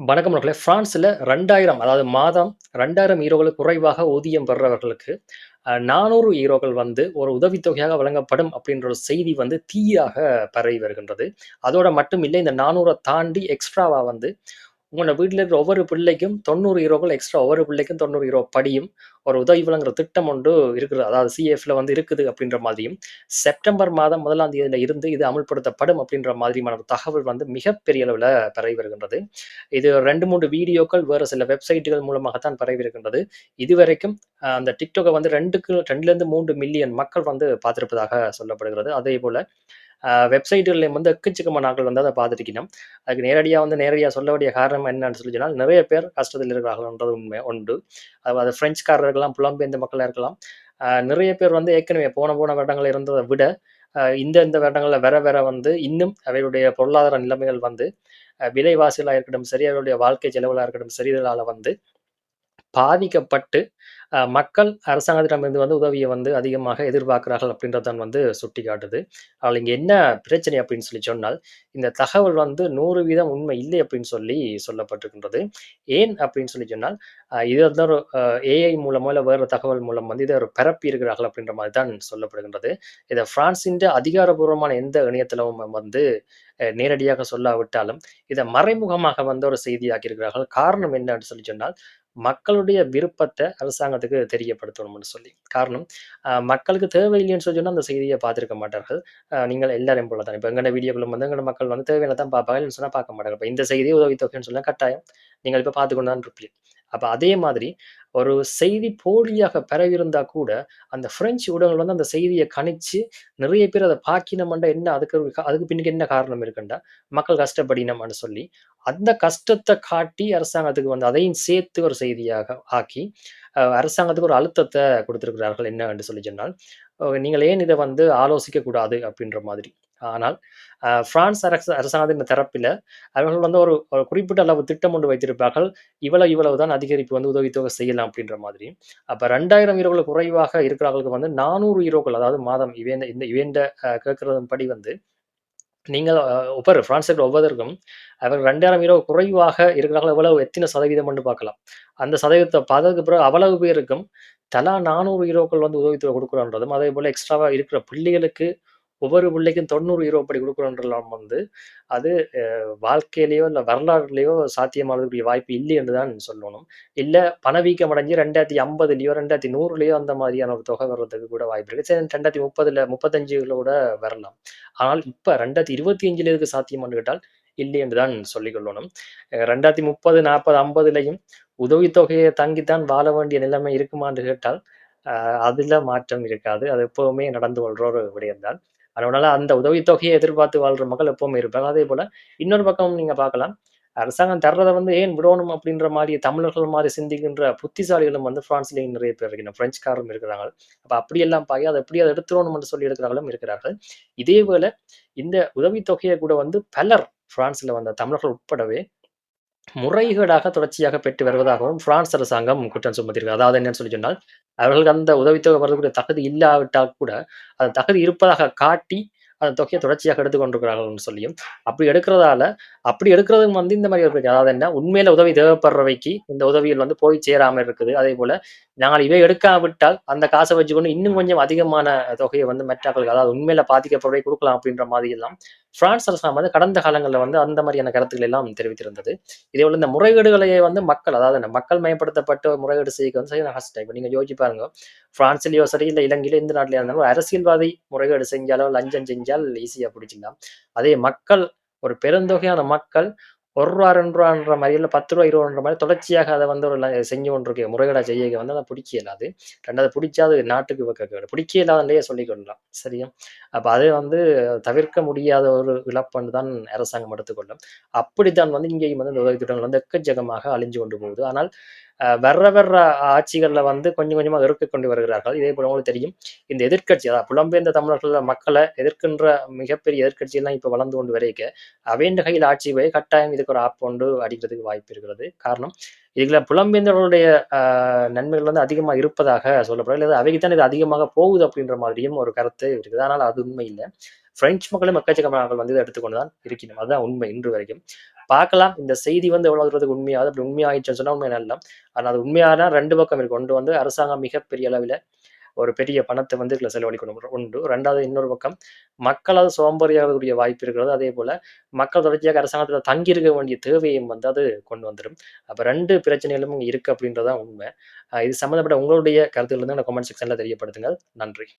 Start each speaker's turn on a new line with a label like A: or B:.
A: வணக்கம் மக்களே! பிரான்ஸ்ல 2000 அதாவது மாதம் 2000 யூரோகளுக்கு குறைவாக ஊதியம் பெறுறவர்களுக்கு, நானூறு ஈரோக்கள் வந்து ஒரு உதவித்தொகையாக வழங்கப்படும் அப்படின்ற ஒரு செய்தி வந்து தீயாக பரவி வருகின்றது. அதோட மட்டும் இல்லை இந்த 400 தாண்டி எக்ஸ்ட்ராவா வந்து உங்களோட வீட்டில் இருக்கிற ஒவ்வொரு பிள்ளைக்கும் தொண்ணூறு ஹீரோக்கள் எக்ஸ்ட்ரா ஒவ்வொரு பிள்ளைக்கும் தொண்ணூறு ஹீரோ படியும் ஒரு உதவி வழங்குற திட்டம் ஒன்று இருக்குது. அதாவது சிஎஃப்ல வந்து இருக்குது அப்படின்ற மாதிரியும், செப்டம்பர் மாதம் முதலாம் தேதியில் இருந்து இது அமல்படுத்தப்படும் அப்படின்ற மாதிரியான ஒரு தகவல் வந்து மிகப்பெரிய அளவில் பரவி வருகின்றது. இது 2, 3 வீடியோக்கள் வேறு சில வெப்சைட்டுகள் மூலமாகத்தான் பரவி இருக்கின்றது. இதுவரைக்கும் அந்த டிக்டோக்கை வந்து 2க்கு 2லிருந்து 3 மில்லியன் மக்கள் வந்து பார்த்திருப்பதாக சொல்லப்படுகிறது. அதே போல் வெப்சைட்டுகள்லயும் வந்து எக்கச்சக்கமான நாட்கள் வந்து அதை பார்த்துருக்கணும். அதுக்கு நேரடியாக வந்து நேரடியாக சொல்ல வேண்டிய காரணம் என்னன்னு சொல்லி சொன்னால், நிறைய பேர் கஷ்டத்தில் இருக்கிறார்கள்ன்றது உண்மை உண்டு. அது பிரெஞ்சுக்காரர் இருக்கலாம், புலம்பெயர்ந்த மக்களாக இருக்கலாம். நிறைய பேர் வந்து ஏற்கனவே போன போன வருடங்கள்ல இருந்ததை விட, இந்த இந்த வருடங்களில் வர வர வந்து இன்னும் அவருடைய பொருளாதார நிலைமைகள் வந்து விலைவாசிகளாக இருக்கட்டும் சரி, அவருடைய வாழ்க்கை செலவுகளாக இருக்கட்டும் சரி, இதனால வந்து பாதிக்கப்பட்டு மக்கள் அரசாங்கத்திடமிருந்து வந்து உதவியை வந்து அதிகமாக எதிர்பார்க்கிறார்கள் அப்படின்றதான் வந்து வந்து சுட்டிக்காட்டுது. அதில இங்க என்ன பிரச்சனை அப்படின்னு சொல்லி சொன்னால், இந்த தகவல் வந்து 100% உண்மை இல்லை அப்படின்னு சொல்லி சொல்லப்பட்டிருக்கின்றது. ஏன் அப்படின்னு சொல்லி சொன்னால், இது வந்து ஒரு ஏஐ மூலமோ இல்லை வேறு தகவல் மூலம் வந்து இதை ஒரு பரப்பி இருக்கிறார்கள் அப்படின்ற மாதிரி தான் சொல்லப்படுகின்றது. இதை பிரான்சின் அதிகாரபூர்வமான எந்த இணையத்திலும் வந்து நேரடியாக சொல்லாவிட்டாலும், இதை மறைமுகமாக வந்து ஒரு செய்தியாக்கி இருக்கிறார்கள். காரணம் என்னன்னு சொல்லி சொன்னால், மக்களுடைய விருப்பத்தை அரசாங்கத்துக்கு தெரியப்படுத்தணும்னு சொல்லி. காரணம், மக்களுக்கு தேவையில்லைன்னு சொல்லி சொன்னா அந்த செய்தியை பார்த்திருக்க மாட்டார்கள். நீங்கள் எல்லாரையும் போல தான். இப்ப எங்கட வீடியோக்களும் வந்து எங்கட மக்கள் வந்து தேவையான தான் பார்ப்பாங்க. இல்லைன்னு சொன்னா பார்க்க மாட்டாங்க. இப்ப இந்த செய்தி உதவித்தொகைன்னு சொன்னா கட்டாயம் நீங்கள் இப்ப பார்த்துக்கொண்டு தான் இருப்பீங்க. அப்போ அதே மாதிரி ஒரு செய்தி போலியாக பரவியிருந்தா கூட, அந்த பிரெஞ்சு ஊடகங்கள் வந்து அந்த செய்தியை கணிச்சு, நிறைய பேர் அதை பார்க்கினோம்டா என்ன அதுக்கு அதுக்கு பின்னுக்கு என்ன காரணம் இருக்குண்டா, மக்கள் கஷ்டப்படினம்னு சொல்லி, அந்த கஷ்டத்தை காட்டி அரசாங்கத்துக்கு வந்து அதையும் சேர்த்து ஒரு செய்தியாக ஆக்கி, அரசாங்கத்துக்கு ஒரு அழுத்தத்தை கொடுத்துருக்கிறார்கள் என்ன என்று சொல்லி சொன்னால், நீங்கள் ஏன் இதை வந்து ஆலோசிக்க கூடாது அப்படின்ற மாதிரி. ஆனால் பிரான்ஸ் அரசு அரசாங்கத்தின் தரப்பில் அவர்கள் வந்து ஒரு ஒரு குறிப்பிட்ட அளவு திட்டம் ஒன்று வைத்திருப்பார்கள். இவ்வளவு இவ்வளவு தான் அதிகரிப்பு வந்து உதவித்தொகை செய்யலாம் அப்படின்ற மாதிரி. அப்ப 2000 யூரோக்களுக்கு குறைவாக இருக்கிறவர்களுக்கு வந்து 400 யூரோக்கள் அதாவது மாதம் இவேந்த இந்த இவன்ட கேட்கறதன் படி வந்து, நீங்கள் ஒவ்வொரு பிரான்ஸ்ல ஒவ்வொருக்கும் ஒவ்வொருவருக்கும் அவர் 2000 யூரோ குறைவாக இருக்கிறார்கள் எவ்வளவு எத்தன சதவீதம்ன்னு பார்க்கலாம். அந்த சதவீதத்தை பார்த்ததுக்கு பிறகு அவ்வளவு பேருக்கும் தலா 400 யூரோக்கள் வந்து உதவித்தொகை அதே போல் எக்ஸ்ட்ராவாக இருக்கிற பிள்ளைகளுக்கு ஒவ்வொரு பிள்ளைக்கும் 90 யூரோ அப்படி குடுக்குறோன்றதெல்லாம் வந்து, அது வாழ்க்கையிலேயோ இல்லை இல்ல வரலாறுலயோ வாய்ப்பு இல்லை என்று தான் சொல்லணும். இல்ல பணவீக்கம் அடைஞ்சு 2050லயோ 2100லயோ அந்த மாதிரியான ஒரு தொகை வர்றதுக்கு கூட வாய்ப்பு இருக்கு. சரி 2030ல 35ல கூட வரலாம். ஆனால் இப்ப 2025ல இதுக்கு சாத்தியமானு கேட்டால், இல்லை என்று தான் சொல்லிக் கொள்ளணும். அ 2030, 40, 50லயும் உதவித்தொகைய தாங்கி தான் வாழ வேண்டிய நிலைமை இருக்குமான்னு கேட்டால், அதில் அதுல மாற்றம் இருக்காது. அது எப்போவுமே நடந்து கொள்கிற ஒரு விடயம்தான் அதனால அந்த உதவித்தொகையை எதிர்பார்த்து வாழ்ற மக்கள் எப்பவுமே இருப்பாங்க. அதேபோல இன்னொரு பக்கம் நீங்க பார்க்கலாம். அரசாங்கம் தர்றதை வந்து ஏன் விடணும் அப்படின்ற மாதிரி தமிழர்கள் மாதிரி சிந்திக்கின்ற புத்திசாலிகளும் வந்து பிரான்ஸ்லேயும் நிறைய பேர் இருக்கணும் பிரெஞ்சுக்காரரும் இருக்கிறாங்க. அப்ப அப்படியெல்லாம் பார்த்து அதை எப்படி எடுத்துடணும் என்று சொல்லி எடுக்கிறவர்களும் இருக்கிறார்கள். இதேபோல இந்த உதவித்தொகையை கூட வந்து பலர் பிரான்ஸ்ல வந்த தமிழர்கள் உட்படவே முறைகேடாக தொடர்ச்சியாக பெற்று வருவதாகவும் பிரான்ஸ் அரசாங்கம் குற்றம் சுமத்தியிருக்கு. அதாவது என்னன்னு சொல்லி சொன்னால், அவர்களுக்கு அந்த உதவித்தொகை வரக்கூடிய தகுதி இல்லாவிட்டால் கூட, அந்த தகுதி இருப்பதாக காட்டி, அந்த தொகையை தொடர்ச்சியாக எடுத்துக்கொண்டிருக்கிறார்கள்னு சொல்லியும், அப்படி எடுக்கிறதால அப்படி எடுக்கிறதும் வந்து இந்த மாதிரி ஒரு அதாவது என்ன உண்மையில உதவி தேவைப்படுறவைக்கு இந்த உதவிகள் வந்து போய் சேராம இருக்குது. அதேபோல நாங்கள் இவை எடுக்காவிட்டால் அந்த காசை வச்சுக்கொண்டு இன்னும் கொஞ்சம் அதிகமான தொகையை வந்து மெற்றாக்களுக்கு அதாவது உண்மையில பாதிக்கப்படுறவை கொடுக்கலாம் அப்படின்ற மாதிரி எல்லாம் பிரான்ஸ் அரசாங்கம் வந்து கடந்த காலங்களில் வந்து அந்த மாதிரியான கருத்துக்களை எல்லாம் தெரிவித்திருந்தது. இதே உள்ள இந்த முறைகேடுகளையே வந்து மக்கள் அதாவது மக்கள் மயப்படுத்தப்பட்டு முறைகேடு செய்ய வந்து சரியான கஷ்டம். இப்ப நீங்க யோசிச்சு பாருங்க. பிரான்ஸ்லயோ சரி, இல்லை இலங்கையிலோ எந்த நாட்டிலயா இருந்தாலும் அரசியல்வாதி முறைகேடு செஞ்சாலோ, லஞ்சம் செஞ்சால் ஈஸியாக பிடிச்சிக்கலாம் அதே மக்கள் ஒரு பெருந்தொகையான மக்கள் ஒரு ரூபா ரெண்டு ரூபான்ற மாதிரி இல்லை பத்து ரூபா இருபதுன்ற மாதிரி தொடர்ச்சியாக அதை வந்து ஒரு செஞ்சு கொண்டிருக்க முறைகேடா செய்யக்க வந்து அதை பிடிக்க இயலாது. ரெண்டாவது பிடிச்சா அது நாட்டுக்கு பிடிக்க இயலாதுன்னே சொல்லிக் கொள்ளலாம். சரியா? அப்போ அது வந்து தவிர்க்க முடியாத ஒரு இழப்புன்னு தான் அரசாங்கம் எடுத்துக்கொள்ளும். அப்படித்தான் வந்து இங்கேயும் வந்து இந்த உதவி திட்டங்கள் வந்து எக்கச்சக்கமாக அழிஞ்சு கொண்டு போகுது. ஆனால் வர்ற வர்ற ஆட்சிகள்ல வந்து கொஞ்சம் கொஞ்சமா இறுக்கிக் கொண்டு வருகிறார்கள். இதே போல உங்களுக்கு தெரியும். இந்த எதிர்க்கட்சி அதாவது புலம்பெயர்ந்த தமிழர்கள் மக்களை எதிர்க்கின்ற மிகப்பெரிய எதிர்கட்சியெல்லாம் இப்ப வளர்ந்து கொண்டு வரைக்க, அவையண்ட கையில் ஆட்சி போய் கட்டாயம் இதுக்கு ஒரு ஆப் ஒன்று அடிக்கிறதுக்கு வாய்ப்பு இருக்கிறது. காரணம், இதுல புலம்பெயர்ந்தவர்களுடைய நன்மைகள் வந்து அதிகமா இருப்பதாக சொல்லப்படும் இல்லை அவைக்கு தான் இது அதிகமாக போகுது அப்படின்ற மாதிரியும் ஒரு கருத்து இருக்குது. ஆனால் அது உண்மை இல்லை பிரெஞ்சு மக்களும் எக்கச்சக்கமானவர்கள் வந்து இதை எடுத்துக்கொண்டு தான் இருக்கணும். அதுதான் உண்மை இன்று வரைக்கும். பார்க்கலாம். இந்த செய்தி வந்து எவ்வளவு தூரத்துக்கு உண்மையாவது அப்படி உண்மையாயிடுச்சுன்னு சொன்னால் உண்மை நல்ல ஆனால் அது உண்மையானா ரெண்டு பக்கம் இருக்கு. ஒன்று வந்து அரசாங்கம் மிகப்பெரிய அளவில் ஒரு பெரிய பணத்தை வந்து இதில் செலவழிக்கணும். உண்டு ரெண்டாவது இன்னொரு பக்கம் மக்கள் அது சோம்பேறியாகக்கூடிய வாய்ப்பு இருக்கிறது. அதே போல மக்கள் தொடர்ச்சியாக அரசாங்கத்தில் தங்கியிருக்க வேண்டிய தேவையும் வந்து அது கொண்டு வந்துடும் அப்போ ரெண்டு பிரச்சனைகளும் இங்கே இருக்கு அப்படின்றதான் உண்மை. இது சம்மந்தப்பட்ட உங்களுடைய கருத்துக்கள் வந்து கமெண்ட் செக்ஷனில் தெரியப்படுத்துங்கள். நன்றி.